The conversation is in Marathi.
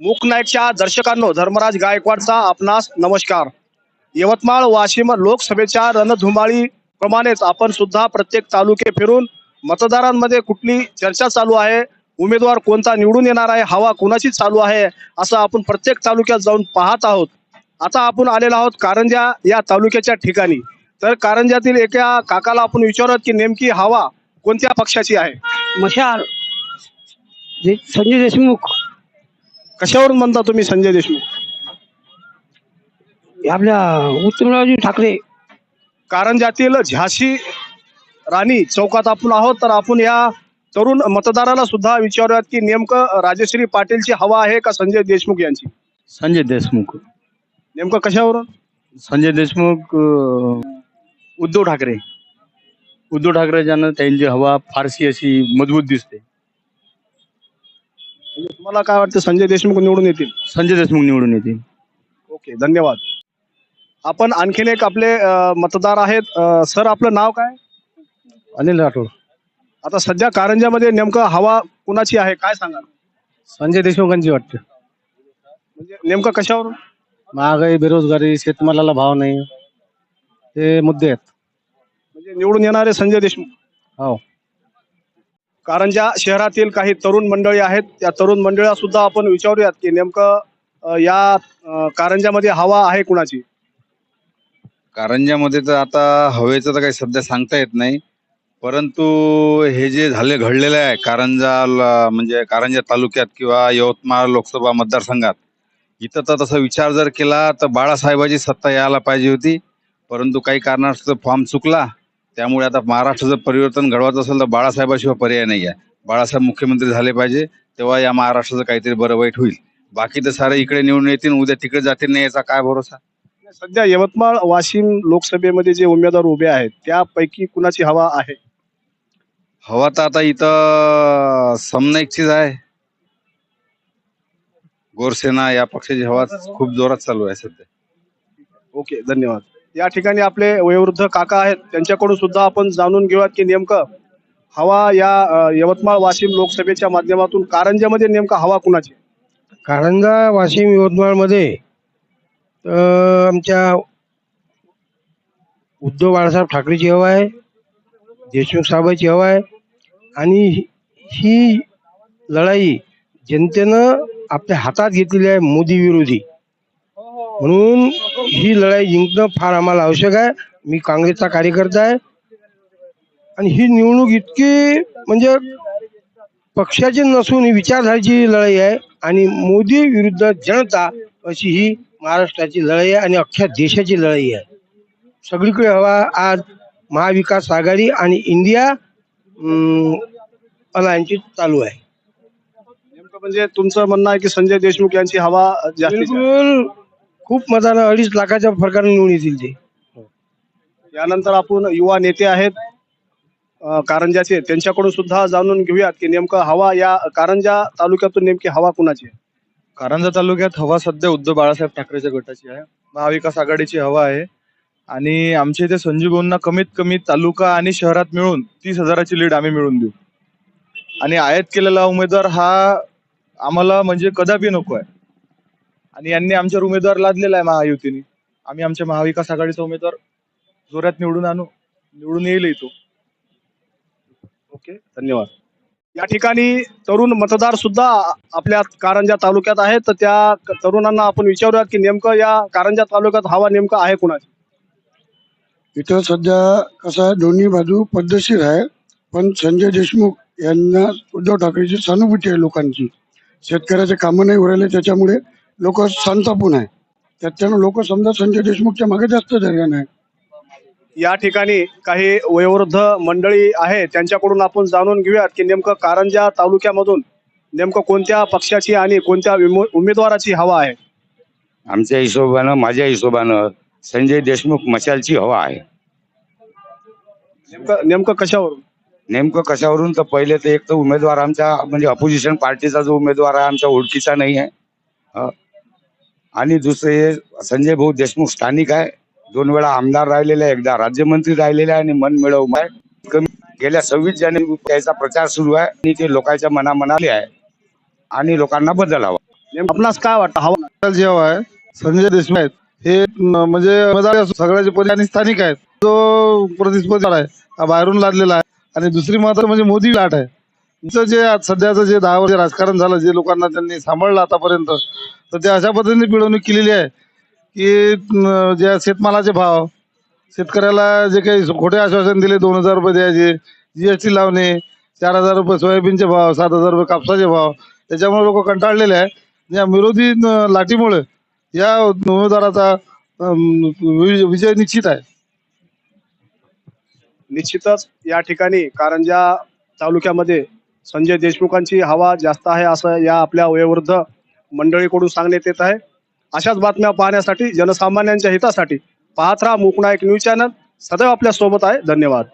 मुक नाईटच्या दर्शकांनो धर्मराज गायकवाडचा आपणास नमस्कार. यवतमाळ वाशिम लोकसभेच्या रणधुमाळी प्रमाणेच आपण सुद्धा प्रत्येक तालुके फिरून मतदारांमध्ये कुठली चर्चा चालू आहे उमेदवार कोणता निवडून येणार आहे हवा कोणाची चालू आहे असं आपण प्रत्येक तालुक्यात जाऊन पाहत आहोत. आता आपण आलेलो आहोत कारंजा या तालुक्याच्या ठिकाणी. तर कारंजातील एका काकाला आपण विचारत की नेमकी हवा कोणत्या पक्षाची आहे? मशाल. संजय देशमुख. कशावरून म्हणता तुम्ही संजय देशमुख? हे आपल्या उत्तमरावजी ठाकरे. कारंजातील झाशी राणी चौकात आपण आहोत तर आपण या तरुण मतदाराला सुद्धा विचारूयात की नेमकं राजश्री पाटीलची हवा आहे का संजय देशमुख यांची? संजय देशमुख. नेमकं कशावरून? संजय देशमुख अं, उद्धव ठाकरे. उद्धव ठाकरेच्यानं त्यांची हवा फारशी अशी मजबूत दिसते. म्हणजे तुम्हाला काय वाटतं संजय देशमुख निवडून येतील? संजय देशमुख निवडून येतील. ओके धन्यवाद. आपण आणखीन एक आपले अं, मतदार आहेत. अं, सर आपलं नाव काय? अनिल राठोड. आता सध्या कारंजामध्ये नेमकं हवा कुणाची आहे काय सांगा संजय देशमुखांची वाटते. म्हणजे नेमकं कशावरून? महागाई बेरोजगारी शेतमालाला भाव नाही. हे मुद्दे आहेत. म्हणजे निवडून येणारे संजय देशमुख. हो. कारंजा शहरातील काही तरुण मंडळी आहेत त्या तरुण मंडळा सुद्धा आपण विचारूयात की नेमकं या कारंजामध्ये हवा आहे कुणाची? कारंजामध्ये तर आता हवेचं तर काही सध्या सांगता येत नाही. परंतु हे जे झाले घडलेलं आहे कारंजा ल- म्हणजे कारंजा तालुक्यात किंवा यवतमाळ लोकसभा मतदारसंघात इथं तर तसा विचार जर केला तर बाळासाहेबाची सत्ता यायला पाहिजे होती. परंतु काही कारणास्तव फॉर्म चुकला. त्यामुळे आता महाराष्ट्राचं परिवर्तन घडवायचं असेल तर बाळासाहेबाशिवाय पर्याय नाही आहे. बाळासाहेब मुख्यमंत्री झाले पाहिजे तेव्हा या महाराष्ट्राचं काहीतरी बरं वाईट होईल. बाकी तर सारे इकडे निवडून येतील उद्या तिकडे जातील नाही याचा काय भरोसा? सध्या यवतमाळ वाशिम लोकसभेमध्ये जे उमेदवार उभे आहेत त्यापैकी कुणाची हवा आहे? हवा तर आता इथं समनाईकचीच आहे. गोरसेना या पक्षाची हवा खूप जोरात चालू आहे सध्या. ओके धन्यवाद. या ठिकाणी आपले वयोवृद्ध काका आहेत त्यांच्याकडून सुद्धा आपण जाणून घेऊयात की नेमकं हवा या यवतमाळ वाशिम लोकसभेच्या माध्यमातून कारंजामध्ये नेमका हवा कुणाची? कारंजा वाशिम यवतमाळमध्ये आमच्या उद्धव बाळासाहेब ठाकरेची हवा आहे देशमुख साहेबांची हवा आहे आणि ही- ही लढाई जनतेनं आपल्या हातात घेतलेली आहे मोदी विरोधी म्हणून ही लढाई जिंकणं फार आम्हाला आवश्यक आहे. मी काँग्रेसचा कार्यकर्ता आहे. आणि ही निवडणूक इतकी म्हणजे पक्षाची नसून ही विचारधारेची लढाई आहे. आणि मोदी विरुद्ध जनता अशी ही महाराष्ट्राची लढाई आहे आणि अख्ख्या देशाची लढाई आहे. सगळीकडे हवा आज महाविकास आघाडी आणि इंडिया अलायन्सची चालू आहे. नेमकं म्हणजे तुमचं म्हणणं आहे की संजय देशमुख यांची हवा जास्त बिलकुल. खूप मतानं अडीच लाखाच्या फरकाने निवडून येतील ते. यानंतर आपण युवा नेते आहेत अ, कारंजाचे त्यांच्याकडून सुद्धा जाणून घेऊयात की नेमकं हवा या कारंजा तालुक्यातून नेमकी हवा कुणाची आहे? कारंजा तालुक्यात हवा सध्या उद्धव बाळासाहेब ठाकरेच्या गटाची आहे. महाविकास आघाडीची हवा आहे. आणि आमच्या इथे संजीव भाऊंना कमीत कमी तालुका आणि शहरात मिळून तीस हजाराची लीड आम्ही मिळवून देऊ. आणि आयात केलेला उमेदवार हा आम्हाला म्हणजे कदापि नको आहे. आणि यांनी आमच्यावर उमेदवार लादलेला आहे महायुतीने. आम्ही आमच्या महाविकास आघाडीचा उमेदवार जोरात निवडून आणू निवडून येईल तो. ओके धन्यवाद. या ठिकाणी तरुण मतदार सुद्धा आपल्या कारंजा तालुक्यात आहेत. तर त्या तरुणांना आपण विचारूयात की नेमकं या कारंजा तालुक्यात हवा नेमकं आहे कुणाची? इथं सध्या कसं आहे दोन्ही बाजू पद्धतशीर आहे. पण संजय देशमुख यांना उद्धव ठाकरेची सहानुभूती आहे लोकांची. शेतकऱ्याचे कामं नाही उरायले त्याच्यामुळे लोक संतापून आहे. त्याच्यानं लोक समजा संजय देशमुखच्या मागे जास्त धैर्याने आहे या ठिकाणी काही वयोवृद्ध मंडळी आहे त्यांच्याकडून आपण जाणून घेऊयात की नेमकं कारंजा तालुक्यामधून नेमकं कोणत्या पक्षाची आणि कोणत्या विमो- उमेदवाराची हवा आहे? आमच्या हिशोबानं माझ्या हिशोबानं संजय देशमुख मशालची हवा आहे. नेमकं नेमकं कशावरून? नेमकं कशावरून? तर पहिले तर एक तर उमेदवार आमच्या म्हणजे अपोजिशन पार्टीचा जो उमेदवार आहे आमच्या ओळखीचा नाही आहे. अ, आणि दुसरे संजय भाऊ देशमुख स्थानिक आहे. दोन वेळा आमदार राहिलेले आहे एकदा राज्यमंत्री राहिलेले आहे आणि मन मिळव आहे. कमी गेल्या सव्वीस जानेवारी त्याचा प्रचार सुरू आहे आणि ते लोकांच्या मनामनाले आहे आणि लोकांना बदल हवा. आपणास काय वाटतं? हवा जे आहे संजय देशमुख आहेत. हे म्हणजे सगळ्याचे परी आणि स्थानिक आहेत. तो प्रतिस्पर्धा आहे. बाहेरून लादलेला आहे. आणि दुसरी महत्त्व म्हणजे मोदी लाट आहे. जे आज सध्याचं जे दहा वर्ष राजकारण झालं जे लोकांना त्यांनी सांभाळलं आतापर्यंत तर ते अशा पद्धतीने पिळवणूक केलेली आहे की न- ज्या शेतमालाचे भाव शेतकऱ्याला जे काही खोटे आश्वासन दिले दोन हजार रुपये द्यायचे जीएसटी लावणे चार हजार रुपये सोयाबीनचे भाव सात हजार रुपये कापसाचे भाव त्याच्यामुळे लोक कंटाळलेले आहे या विरोधी न- लाटीमुळे या उमेदवाराचा अम, वि- विजय निश्चित आहे. निश्चितच या ठिकाणी कारंजा तालुक्यामध्ये संजय देशमुखांची हवा जास्त आहे असं या आपल्या वयोवृद्ध मंडळीकडून सांगण्यात येत आहे. अशाच बातम्या पाहण्यासाठी जनसामान्यांच्या हितासाठी पाहत राहा मूकनायक न्यूज चॅनल. सदैव आपल्यासोबत आहे. धन्यवाद.